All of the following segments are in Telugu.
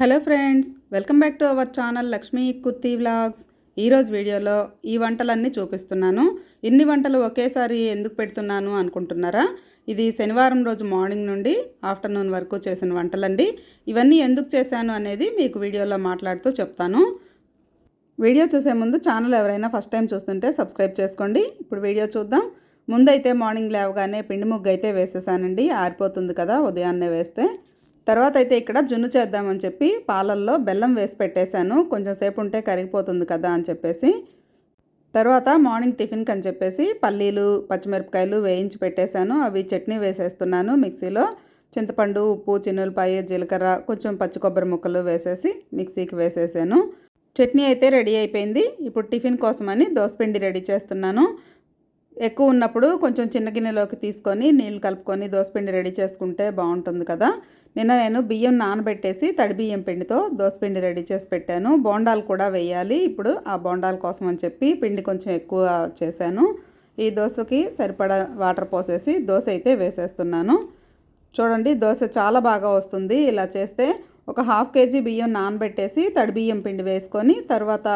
Hello friends welcome back to our channel Lakshmi Kurti vlogs. ఈరోజు వీడియోలో ఈ వంటలన్నీ చూపిస్తున్నాను. ఇన్ని వంటలు ఒకేసారి ఎందుకు పెడుతున్నాను అనుకుంటున్నారా? ఇది శనివారం రోజు మార్నింగ్ నుండి ఆఫ్టర్నూన్ వరకు చేసిన వంటలండి. ఇవన్నీ ఎందుకు చేశాను అనేది మీకు వీడియోలో మాట్లాడుతూ చెప్తాను. వీడియో చూసే ముందు ఛానల్ ఎవరైనా ఫస్ట్ టైం చూస్తుంటే సబ్స్క్రైబ్ చేసుకోండి. ఇప్పుడు వీడియో చూద్దాం. ముందైతే మార్నింగ్ లేవగానే పిండి ముగ్గు అయితే వేసేసానండి. ఆరిపోతుంది కదా ఉదయాన్నే వేస్తే. తర్వాత అయితే ఇక్కడ జున్ను చేద్దామని చెప్పి పాలల్లో బెల్లం వేసి పెట్టేశాను. కొంచెం సేపు ఉంటే కరిగిపోతుంది కదా అని చెప్పేసి. తర్వాత మార్నింగ్ టిఫిన్కి అని చెప్పేసి పల్లీలు పచ్చిమిరపకాయలు వేయించి పెట్టేశాను. అవి చట్నీ వేసేస్తున్నాను మిక్సీలో. చింతపండు ఉప్పు చిన్నులపాయ జీలకర్ర కొంచెం పచ్చి కొబ్బరి ముక్కలు వేసేసి మిక్సీకి వేసేసాను. చట్నీ అయితే రెడీ అయిపోయింది. ఇప్పుడు టిఫిన్ కోసమని దోసపిండి రెడీ చేస్తున్నాను. ఎక్కువ ఉన్నప్పుడు కొంచెం చిన్న గిన్నెలోకి తీసుకొని నీళ్ళు కలుపుకొని దోసపిండి రెడీ చేసుకుంటే బాగుంటుంది కదా. నిన్న నేను బియ్యం నానబెట్టేసి తడి బియ్యం పిండితో దోసపిండి రెడీ చేసి పెట్టాను. బోండాలు కూడా వేయాలి. ఇప్పుడు ఆ బోండాల కోసం అని చెప్పి పిండి కొంచెం ఎక్కువ చేశాను. ఈ దోశకి సరిపడా వాటర్ పోసేసి దోశ అయితే వేసేస్తున్నాను. చూడండి దోశ చాలా బాగా వస్తుంది. ఇలా చేస్తే ఒక హాఫ్ కేజీ బియ్యం నానబెట్టేసి తడి బియ్యం పిండి వేసుకొని తర్వాత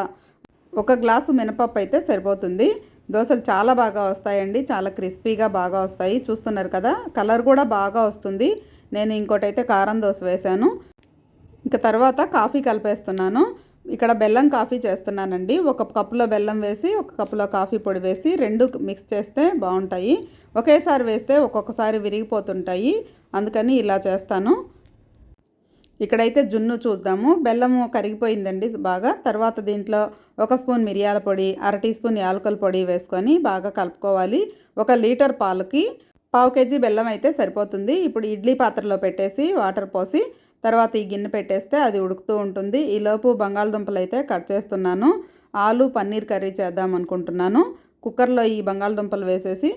ఒక గ్లాసు మినపప్పు అయితే సరిపోతుంది. దోశలు చాలా బాగా వస్తాయండి. చాలా క్రిస్పీగా బాగా వస్తాయి. చూస్తున్నారు కదా కలర్ కూడా బాగా వస్తుంది. నేను ఇంకోటైతే కారం దోశ వేశాను. ఇంకా తర్వాత కాఫీ కలిపేస్తున్నాను. ఇక్కడ బెల్లం కాఫీ చేస్తున్నానండి. ఒక కప్పులో బెల్లం వేసి ఒక కప్పులో కాఫీ పొడి వేసి రెండు మిక్స్ చేస్తే బాగుంటాయి. ఒకేసారి వేస్తే ఒక్కొక్కసారి విరిగిపోతుంటాయి. అందుకని ఇలా చేస్తాను. ఇక్కడైతే జున్ను చూద్దాము. బెల్లము కరిగిపోయిందండి బాగా. తర్వాత దీంట్లో ఒక స్పూన్ మిరియాల పొడి అర టీ స్పూన్ యాలకుల పొడి వేసుకొని బాగా కలుపుకోవాలి. ఒక లీటర్ పాలకి పావు కేజీ బెల్లం అయితే సరిపోతుంది. ఇప్పుడు ఇడ్లీ పాత్రలో పెట్టేసి వాటర్ పోసి తర్వాత ఈ గిన్నె పెట్టేస్తే అది ఉడుకుతూ ఉంటుంది. ఈలోపు బంగాళదుంపలు అయితే కట్ చేస్తున్నాను. ఆలు పన్నీర్ కర్రీ చేద్దాం అనుకుంటున్నాను. కుక్కర్లో ఈ బంగాళదుంపలు వేసేసి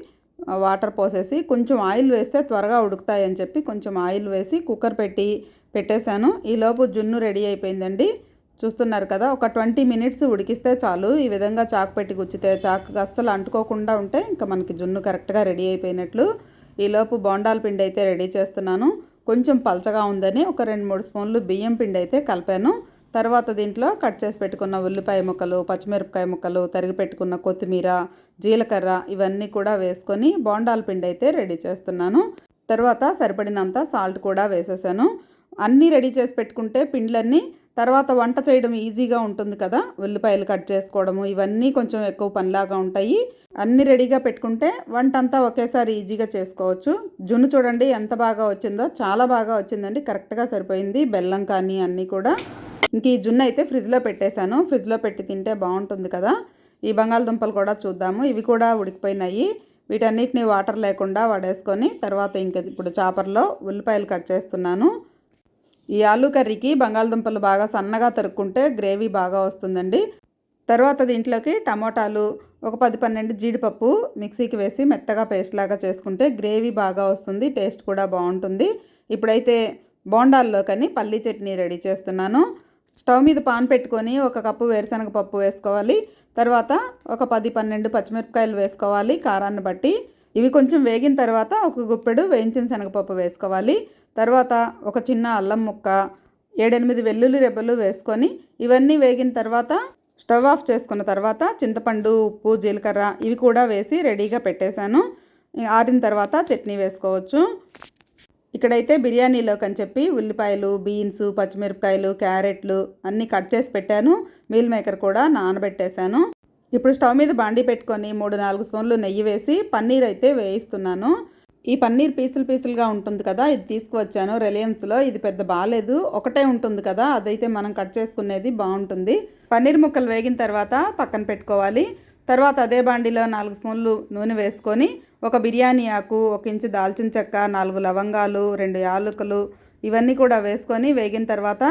వాటర్ పోసేసి కొంచెం ఆయిల్ వేస్తే త్వరగా ఉడుకుతాయని చెప్పి కొంచెం ఆయిల్ వేసి కుక్కర్ పెట్టి పెట్టేశాను. ఈలోపు జున్ను రెడీ అయిపోయిందండి. చూస్తున్నారు కదా ఒక ట్వంటీ మినిట్స్ ఉడికిస్తే చాలు. ఈ విధంగా చాకు పెట్టి గుచ్చితే చాకు అస్సలు అంటుకోకుండా ఉంటే ఇంకా మనకి జున్ను కరెక్ట్గా రెడీ అయిపోయినట్లు. ఈలోపు బోండాల పిండి అయితే రెడీ చేస్తున్నాను. కొంచెం పలచగా ఉందని ఒక రెండు మూడు స్పూన్లు బియ్యం పిండి అయితే కలిపాను. తర్వాత దీంట్లో కట్ చేసి పెట్టుకున్న ఉల్లిపాయ ముక్కలు పచ్చిమిరపకాయ ముక్కలు తరిగి పెట్టుకున్న కొత్తిమీర జీలకర్ర ఇవన్నీ కూడా వేసుకొని బోండాల పిండి అయితే రెడీ చేస్తున్నాను. తర్వాత సరిపడినంత సాల్ట్ కూడా వేసేసాను. అన్నీ రెడీ చేసి పెట్టుకుంటే పిండ్లన్నీ తర్వాత వంట చేయడం ఈజీగా ఉంటుంది కదా. ఉల్లిపాయలు కట్ చేసుకోవడము ఇవన్నీ కొంచెం ఎక్కువ పనిలాగా ఉంటాయి. అన్ని రెడీగా పెట్టుకుంటే వంట అంతా ఒకేసారి ఈజీగా చేసుకోవచ్చు. జున్ను చూడండి ఎంత బాగా వచ్చిందో చాలా బాగా వచ్చిందండి. కరెక్ట్గా సరిపోయింది. బెల్లం కానీ అన్నీ కూడా. ఇంక ఈ జున్ను అయితే ఫ్రిడ్జ్లో పెట్టేశాను. ఫ్రిడ్జ్లో పెట్టి తింటే బాగుంటుంది కదా. ఈ బంగాళదుంపలు కూడా చూద్దాము. ఇవి కూడా ఉడికిపోయినాయి. వీటన్నిటిని వాటర్ లేకుండా వడేసుకొని తర్వాత ఇంక ఇప్పుడు చాపర్లో ఉల్లిపాయలు కట్ చేస్తున్నాను. ఈ ఆలు కర్రీకి బంగాళదుంపలు బాగా సన్నగా తరుక్కుంటే గ్రేవీ బాగా వస్తుందండి. తర్వాత దీంట్లోకి టమోటాలు ఒక పది పన్నెండు జీడిపప్పు మిక్సీకి వేసి మెత్తగా పేస్ట్ లాగా చేసుకుంటే గ్రేవీ బాగా వస్తుంది టేస్ట్ కూడా బాగుంటుంది. ఇప్పుడైతే బోండాల్లోకని పల్లీ చట్నీ రెడీ చేస్తున్నాను. స్టవ్ మీద పాన్ పెట్టుకొని ఒక కప్పు వేరుశనగ పప్పు వేసుకోవాలి. తర్వాత ఒక పది పన్నెండు పచ్చిమిరపకాయలు వేసుకోవాలి కారాన్ని బట్టి. ఇవి కొంచెం వేగిన తర్వాత ఒక గుప్పెడు వేయించిన శనగపప్పు వేసుకోవాలి. తర్వాత ఒక చిన్న అల్లం ముక్క ఏడెనిమిది వెల్లుల్లి రెబ్బలు వేసుకొని ఇవన్నీ వేగిన తర్వాత స్టవ్ ఆఫ్ చేసుకున్న తర్వాత చింతపండు ఉప్పు జీలకర్ర ఇవి కూడా వేసి రెడీగా పెట్టేశాను. ఆరిన తర్వాత చట్నీ వేసుకోవచ్చు. ఇక్కడైతే బిర్యానీలోకి అని చెప్పి ఉల్లిపాయలు బీన్స్ పచ్చిమిరపకాయలు క్యారెట్లు అన్నీ కట్ చేసి పెట్టాను. మీల్ మేకర్ కూడా నానబెట్టేశాను. ఇప్పుడు స్టవ్ మీద బాండి పెట్టుకొని మూడు నాలుగు స్పూన్లు నెయ్యి వేసి పన్నీర్ అయితే వేయిస్తున్నాను. ఈ పన్నీర్ పీసులు పీసులుగా ఉంటుంది కదా ఇది తీసుకువచ్చాను. రిలయన్స్లో ఇది పెద్ద బాగాలేదు. ఒకటే ఉంటుంది కదా అదైతే మనం కట్ చేసుకునేది బాగుంటుంది. పన్నీర్ ముక్కలు వేగిన తర్వాత పక్కన పెట్టుకోవాలి. తర్వాత అదే బాండీలో నాలుగు స్పూన్లు నూనె వేసుకొని ఒక బిర్యానీ ఆకు ఒక ఇంచు దాల్చిన చెక్క నాలుగు లవంగాలు రెండు యాలకులు ఇవన్నీ కూడా వేసుకొని వేగిన తర్వాత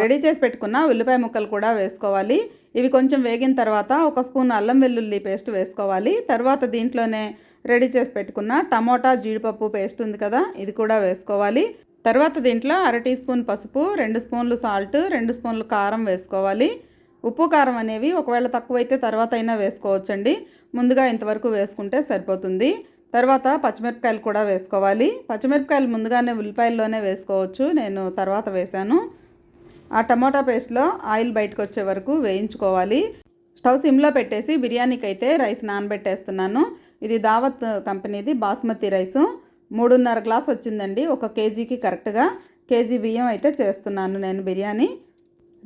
రెడీ చేసి పెట్టుకున్న ఉల్లిపాయ ముక్కలు కూడా వేసుకోవాలి. ఇవి కొంచెం వేగిన తర్వాత ఒక స్పూన్ అల్లం వెల్లుల్లి పేస్ట్ వేసుకోవాలి. తర్వాత దీంట్లోనే రెడీ చేసి పెట్టుకున్న టమోటా జీడిపప్పు పేస్ట్ ఉంది కదా ఇది కూడా వేసుకోవాలి. తర్వాత దీంట్లో అర టీ స్పూన్ పసుపు రెండు స్పూన్లు సాల్ట్ రెండు స్పూన్లు కారం వేసుకోవాలి. ఉప్పు కారం అనేవి ఒకవేళ తక్కువైతే తర్వాత అయినా వేసుకోవచ్చండి. ముందుగా ఇంతవరకు వేసుకుంటే సరిపోతుంది. తర్వాత పచ్చిమిరపకాయలు కూడా వేసుకోవాలి. పచ్చిమిరపకాయలు ముందుగానే ఉల్లిపాయల్లోనే వేసుకోవచ్చు. నేను తర్వాత వేశాను. ఆ టమోటా పేస్ట్లో ఆయిల్ బయటకు వచ్చే వరకు వేయించుకోవాలి. స్టవ్ సిమ్లో పెట్టేసి బిర్యానీకి అయితే రైస్ నానబెట్టేస్తున్నాను. ఇది దావత్ కంపెనీది బాస్మతి రైసు. మూడున్నర గ్లాస్ వచ్చిందండి ఒక కేజీకి కరెక్ట్గా. కేజీ బియ్యం అయితే చేస్తున్నాను నేను బిర్యానీ.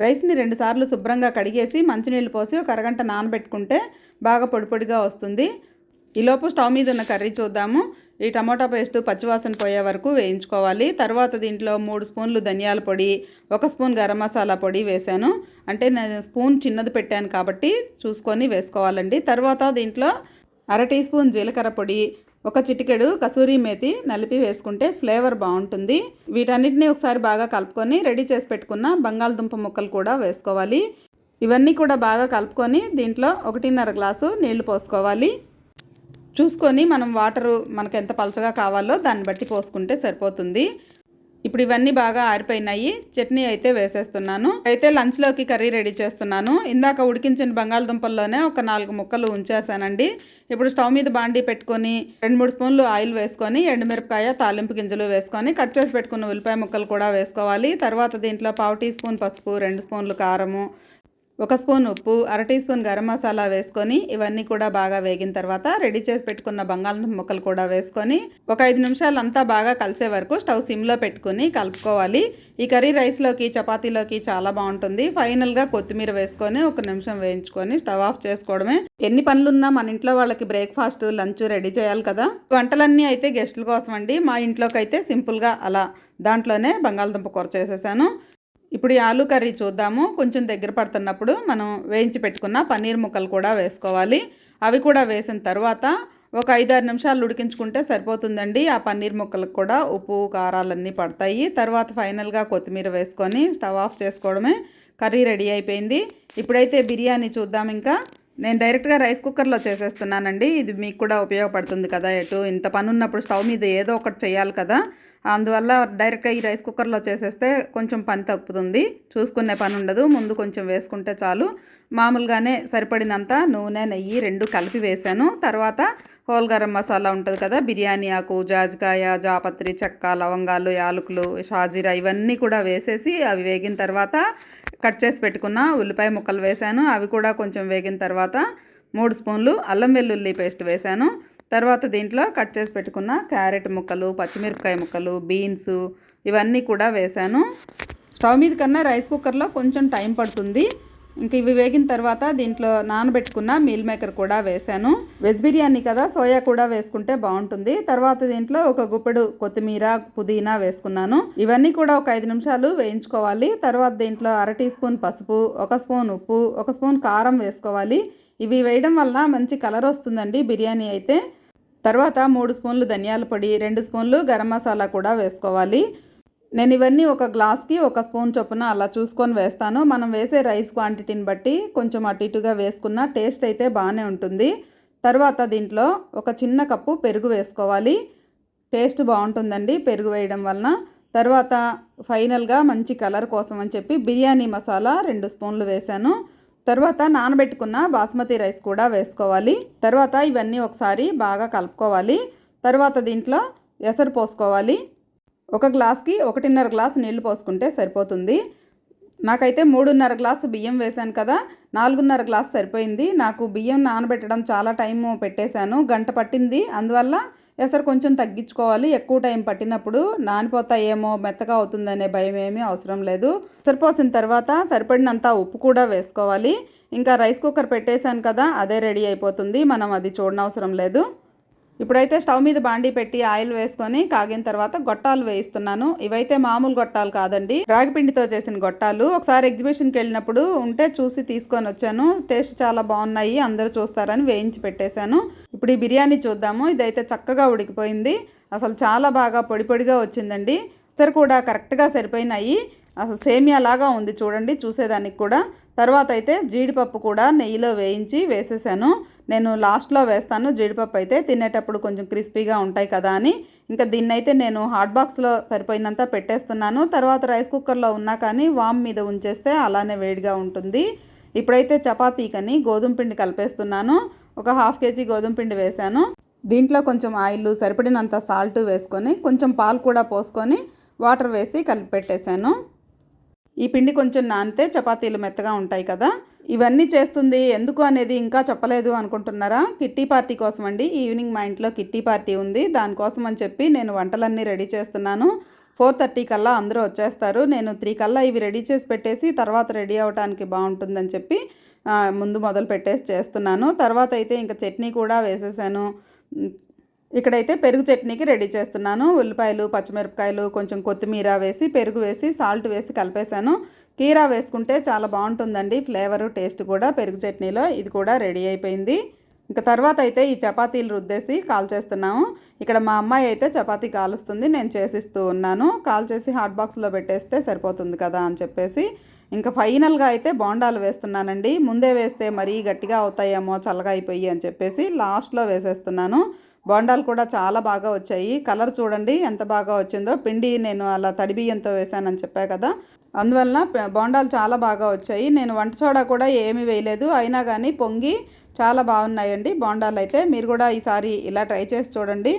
రైస్ని రెండుసార్లు శుభ్రంగా కడిగేసి మంచినీళ్ళు పోసి ఒక అరగంట నానబెట్టుకుంటే బాగా పొడిపొడిగా వస్తుంది. ఈలోపు స్టవ్ మీద ఉన్న కర్రీ చూద్దాము. ఈ టమోటా పేస్ట్ పచ్చివాసన పోయే వరకు వేయించుకోవాలి. తర్వాత దీంట్లో మూడు స్పూన్లు ధనియాల పొడి ఒక స్పూన్ గరం మసాలా పొడి వేశాను. అంటే నేను స్పూన్ చిన్నది పెట్టాను కాబట్టి చూసుకొని వేసుకోవాలండి. తర్వాత దీంట్లో అర టీ స్పూన్ జీలకర్ర పొడి ఒక చిటికెడు కసూరి మేతి నలిపి వేసుకుంటే ఫ్లేవర్ బాగుంటుంది. వీటన్నిటిని ఒకసారి బాగా కలుపుకొని రెడీ చేసి పెట్టుకున్న బంగాళదుంప ముక్కలు కూడా వేసుకోవాలి. ఇవన్నీ కూడా బాగా కలుపుకొని దీంట్లో ఒకటిన్నర గ్లాసు నీళ్ళు పోసుకోవాలి. చూసుకొని మనం వాటరు మనకు ఎంత పలచగా కావాలో దాన్ని బట్టి పోసుకుంటే సరిపోతుంది. ఇప్పుడు ఇవన్నీ బాగా ఆరిపోయినాయి. చట్నీ అయితే వేసేస్తున్నాను. అయితే లంచ్లోకి కర్రీ రెడీ చేస్తున్నాను. ఇందాక ఉడికించిన బంగాళదుంపల్లోనే ఒక నాలుగు ముక్కలు ఉంచేసానండి ఇప్పుడు స్టవ్ మీద బాండీ పెట్టుకొని రెండు మూడు స్పూన్లు ఆయిల్ వేసుకొని ఎండుమిరపకాయ తాలింపు గింజలు వేసుకొని కట్ చేసి పెట్టుకున్న ఉల్లిపాయ ముక్కలు కూడా వేసుకోవాలి. తర్వాత దీంట్లో పావు టీ స్పూన్ పసుపు రెండు స్పూన్లు కారము ఒక స్పూన్ ఉప్పు అర టీ స్పూన్ గరం మసాలా వేసుకొని ఇవన్నీ కూడా బాగా వేగిన తర్వాత రెడీ చేసి పెట్టుకున్న బంగాళదుంప ముక్కలు కూడా వేసుకొని ఒక ఐదు నిమిషాలు అంతా బాగా కలిసే వరకు స్టవ్ సిమ్లో పెట్టుకొని కలుపుకోవాలి. ఈ కర్రీ రైస్లోకి చపాతీలోకి చాలా బాగుంటుంది. ఫైనల్గా కొత్తిమీర వేసుకొని ఒక నిమిషం వేయించుకొని స్టవ్ ఆఫ్ చేసుకోవడమే. ఎన్ని పనులున్నా మన ఇంట్లో వాళ్ళకి బ్రేక్ఫాస్ట్ లంచ్ రెడీ చేయాలి కదా. వంటలన్నీ అయితే గెస్టుల కోసం అండి మా ఇంట్లోకి అయితే సింపుల్గా అలా దాంట్లోనే బంగాళదుంప కూర చేసేసాను. ఇప్పుడు ఈ ఆలు కర్రీ చూద్దాము. కొంచెం దగ్గర పడుతున్నప్పుడు మనం వేయించి పెట్టుకున్న పన్నీర్ ముక్కలు కూడా వేసుకోవాలి. అవి కూడా వేసిన తర్వాత ఒక ఐదారు నిమిషాలు ఉడికించుకుంటే సరిపోతుందండి. ఆ పన్నీర్ ముక్కలకు కూడా ఉప్పు కారాలన్నీ పడతాయి. తర్వాత ఫైనల్గా కొత్తిమీర వేసుకొని స్టవ్ ఆఫ్ చేసుకోవడమే. కర్రీ రెడీ అయిపోయింది. ఇప్పుడైతే బిర్యానీ చూద్దాం ఇంకా. నేను డైరెక్ట్గా రైస్ కుక్కర్లో చేసేస్తున్నానండి. ఇది మీకు కూడా ఉపయోగపడుతుంది కదా ఎటు. ఇంత పని ఉన్నప్పుడు స్టవ్ మీద ఏదో ఒకటి చేయాలి కదా. అందువల్ల డైరెక్ట్గా ఈ రైస్ కుక్కర్లో చేసేస్తే కొంచెం పని తప్పుతుంది. చూసుకునే పని ఉండదు. ముందు కొంచెం వేసుకుంటే చాలు. మామూలుగానే సరిపడినంత నూనె నెయ్యి రెండు కలిపి వేసాను. తర్వాత హోల్ గరం మసాలా ఉంటుంది కదా బిర్యానీ ఆకు జాజికాయ జాపత్రి చెక్క లవంగాలు యాలకులు షాజీరా ఇవన్నీ కూడా వేసేసి అవి వేగిన తర్వాత కట్ చేసి పెట్టుకున్న ఉల్లిపాయ ముక్కలు వేశాను. అవి కూడా కొంచెం వేగిన తర్వాత మూడు స్పూన్లు అల్లం వెల్లుల్లి పేస్ట్ వేశాను. తర్వాత దీంట్లో కట్ చేసి పెట్టుకున్న క్యారెట్ ముక్కలు పచ్చిమిరపకాయ ముక్కలు బీన్స్ ఇవన్నీ కూడా వేసాను స్టవ్ మీద కన్నా రైస్ కుక్కర్లో కొంచెం టైం పడుతుంది. ఇంక ఇవి వేగిన తర్వాత దీంట్లో నానబెట్టుకున్న మీల్ మేకర్ కూడా వేసాను వెజ్ బిర్యానీ కదా సోయా కూడా వేసుకుంటే బాగుంటుంది. తర్వాత దీంట్లో ఒక గుప్పెడు కొత్తిమీర పుదీనా వేసుకున్నాను. ఇవన్నీ కూడా ఒక ఐదు నిమిషాలు వేయించుకోవాలి. తర్వాత దీంట్లో అర టీ స్పూన్ పసుపు ఒక స్పూన్ ఉప్పు ఒక స్పూన్ కారం వేసుకోవాలి. ఇవి వేయడం వల్ల మంచి కలర్ వస్తుందండి బిర్యానీ అయితే. తర్వాత మూడు స్పూన్లు ధనియాల పొడి రెండు స్పూన్లు గరం మసాలా కూడా వేసుకోవాలి. నేను ఇవన్నీ ఒక గ్లాస్కి ఒక స్పూన్ చొప్పున అలా చూసుకొని వేస్తాను. మనం వేసే రైస్ క్వాంటిటీని బట్టి కొంచెం అటు ఇటుగా వేసుకున్న టేస్ట్ అయితే బాగానే ఉంటుంది. తర్వాత దీంట్లో ఒక చిన్న కప్పు పెరుగు వేసుకోవాలి. టేస్ట్ బాగుంటుందండి పెరుగు వేయడం వలన. తర్వాత ఫైనల్గా మంచి కలర్ కోసం అని చెప్పి బిర్యానీ మసాలా రెండు స్పూన్లు వేశాను. తర్వాత నానబెట్టుకున్న బాస్మతి రైస్ కూడా వేసుకోవాలి. తర్వాత ఇవన్నీ ఒకసారి బాగా కలుపుకోవాలి. తర్వాత దీంట్లో ఎసరు పోసుకోవాలి. ఒక గ్లాస్కి ఒకటిన్నర గ్లాస్ నీళ్ళు పోసుకుంటే సరిపోతుంది. నాకైతే మూడున్నర గ్లాసు బియ్యం వేశాను కదా నాలుగున్నర గ్లాస్ సరిపోయింది. నాకు బియ్యం నానబెట్టడం చాలా టైం పెట్టేశాను గంట పట్టింది. అందువల్ల ఎసరు కొంచెం తగ్గించుకోవాలి. ఎక్కువ టైం పట్టినప్పుడు నానిపోతాయేమో మెత్తగా అవుతుందనే భయం ఏమీ అవసరం లేదు. సరిపోసిన తర్వాత సరిపడినంత ఉప్పు కూడా వేసుకోవాలి. ఇంకా రైస్ కుక్కర్ పెట్టేశాను కదా అదే రెడీ అయిపోతుంది. మనం అది చూడనవసరం లేదు. ఇప్పుడైతే స్టవ్ మీద బాండీ పెట్టి ఆయిల్ వేసుకొని కాగిన తర్వాత గొట్టాలు వేయిస్తున్నాను. ఇవైతే మామూలు గొట్టాలు కాదండి. రాగిపిండితో చేసిన గొట్టాలు. ఒకసారి ఎగ్జిబిషన్కి వెళ్ళినప్పుడు ఉంటే చూసి తీసుకొని వచ్చాను. టేస్ట్ చాలా బాగున్నాయి. అందరూ చూస్తారని వేయించి పెట్టేశాను. ఇప్పుడు ఈ బిర్యానీ చూద్దాము. ఇదైతే చక్కగా ఉడికిపోయింది. అసలు చాలా బాగా పొడి పొడిగా వచ్చిందండి. ఇద్దరు కూడా కరెక్ట్గా సరిపోయినాయి. అసలు సేమియా లాగా ఉంది చూడండి చూసేదానికి కూడా. తర్వాత అయితే జీడిపప్పు కూడా నెయ్యిలో వేయించి వేసేసాను. నేను లాస్ట్లో వేస్తాను జీడిపప్పు అయితే. తినేటప్పుడు కొంచెం క్రిస్పీగా ఉంటాయి కదా అని. ఇంకా దీన్ని అయితే నేను హాట్ బాక్స్లో సరిపోయినంత పెట్టేస్తున్నాను. తర్వాత రైస్ కుక్కర్లో ఉన్నా కానీ వామ్ మీద ఉంచేస్తే అలానే వేడిగా ఉంటుంది. ఇప్పుడైతే చపాతీకని గోధుమ పిండి కలిపేస్తున్నాను. ఒక హాఫ్ కేజీ గోధుమ పిండి వేశాను. దీంట్లో కొంచెం ఆయిల్ సరిపడినంత సాల్ట్ వేసుకొని కొంచెం పాలు కూడా పోసుకొని వాటర్ వేసి కలిపి పెట్టేశాను. ఈ పిండి కొంచెం నానితే చపాతీలు మెత్తగా ఉంటాయి కదా. ఇవన్నీ చేస్తుంది ఎందుకు అనేది ఇంకా చెప్పలేదు అనుకుంటున్నారా? కిట్టి పార్టీ కోసం అండి ఈవినింగ్ మా ఇంట్లో కిట్టి పార్టీ ఉంది. దానికోసం అని చెప్పి నేను వంటలన్నీ రెడీ చేస్తున్నాను. ఫోర్ థర్టీ కల్లా అందరూ వచ్చేస్తారు. నేను త్రీ కల్లా ఇవి రెడీ చేసి పెట్టేసి తర్వాత రెడీ అవ్వడానికి బాగుంటుందని చెప్పి ముందు మొదలు పెట్టేసి చేస్తున్నాను. తర్వాత అయితే ఇంకా చట్నీ కూడా వేసేసాను. ఇక్కడైతే పెరుగు చట్నీకి రెడీ చేస్తున్నాను. ఉల్లిపాయలు పచ్చిమిరపకాయలు కొంచెం కొత్తిమీర వేసి పెరుగు వేసి సాల్ట్ వేసి కలిపేశాను. కీరా వేసుకుంటే చాలా బాగుంటుందండి. ఫ్లేవరు టేస్ట్ కూడా పెరుగు చట్నీలో ఇది కూడా రెడీ అయిపోయింది. ఇంకా తర్వాత అయితే ఈ చపాతీలు రుద్దేసి కాల్ చేస్తున్నాము. ఇక్కడ మా అమ్మాయి అయితే చపాతీ కాలుస్తుంది నేను చేసిస్తూ ఉన్నాను. కాల్ చేసి హాట్ బాక్స్లో పెట్టేస్తే సరిపోతుంది కదా అని చెప్పేసి ఇంకా ఫైనల్గా అయితే బోండాలు వేస్తున్నానండి. ముందే వేస్తే మరీ గట్టిగా అవుతాయేమో చల్లగా అయిపోయి అని చెప్పేసి లాస్ట్లో వేసేస్తున్నాను. బోండాలు కూడా చాలా బాగా వచ్చాయి. కలర్ చూడండి ఎంత బాగా వచ్చిందో. పిండి నేను అలా తడి బియ్యంతో వేసానని చెప్పా కదా. అందువలన బోండాలు చాలా బాగా వచ్చాయి. నేను వంట సోడా కూడా ఏమీ వేయలేదు. అయినా కానీ పొంగి చాలా బాగున్నాయండి బోండాలు అయితే మీరు కూడా ఈసారి ఇలా ట్రై చేసి చూడండి.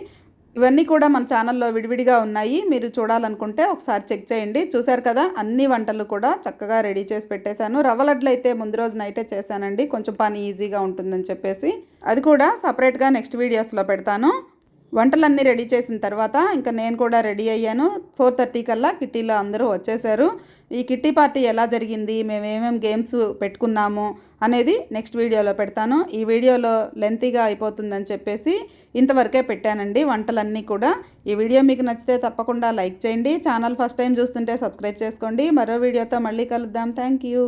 ఇవన్నీ కూడా మన ఛానల్లో విడివిడిగా ఉన్నాయి. మీరు చూడాలనుకుంటే ఒకసారి చెక్ చేయండి. చూశారు కదా అన్ని వంటలు కూడా చక్కగా రెడీ చేసి పెట్టేశాను. రవ్వ లడ్లు అయితే ముందు రోజు నైటే చేశానండి. కొంచెం పని ఈజీగా ఉంటుందని చెప్పేసి. అది కూడా సపరేట్గా నెక్స్ట్ వీడియోస్లో పెడతాను. వంటలన్నీ రెడీ చేసిన తర్వాత ఇంకా నేను కూడా రెడీ అయ్యాను. ఫోర్ థర్టీ కల్లా కిట్టీలో అందరూ వచ్చేసారు ఈ కిట్టి పార్టీ ఎలా జరిగింది మేము ఏమేమి గేమ్స్ పెట్టుకున్నాము అనేది నెక్స్ట్ వీడియోలో పెడతాను. ఈ వీడియోలో లెంతీగా అయిపోతుందని చెప్పేసి ఇంతవరకే పెట్టానండి వంటలన్నీ కూడా. ఈ వీడియో మీకు నచ్చితే తప్పకుండా లైక్ చేయండి. ఛానల్ ఫస్ట్ టైం చూస్తుంటే సబ్స్క్రైబ్ చేసుకోండి. మరో వీడియోతో మళ్ళీ కలుద్దాం. Thank you.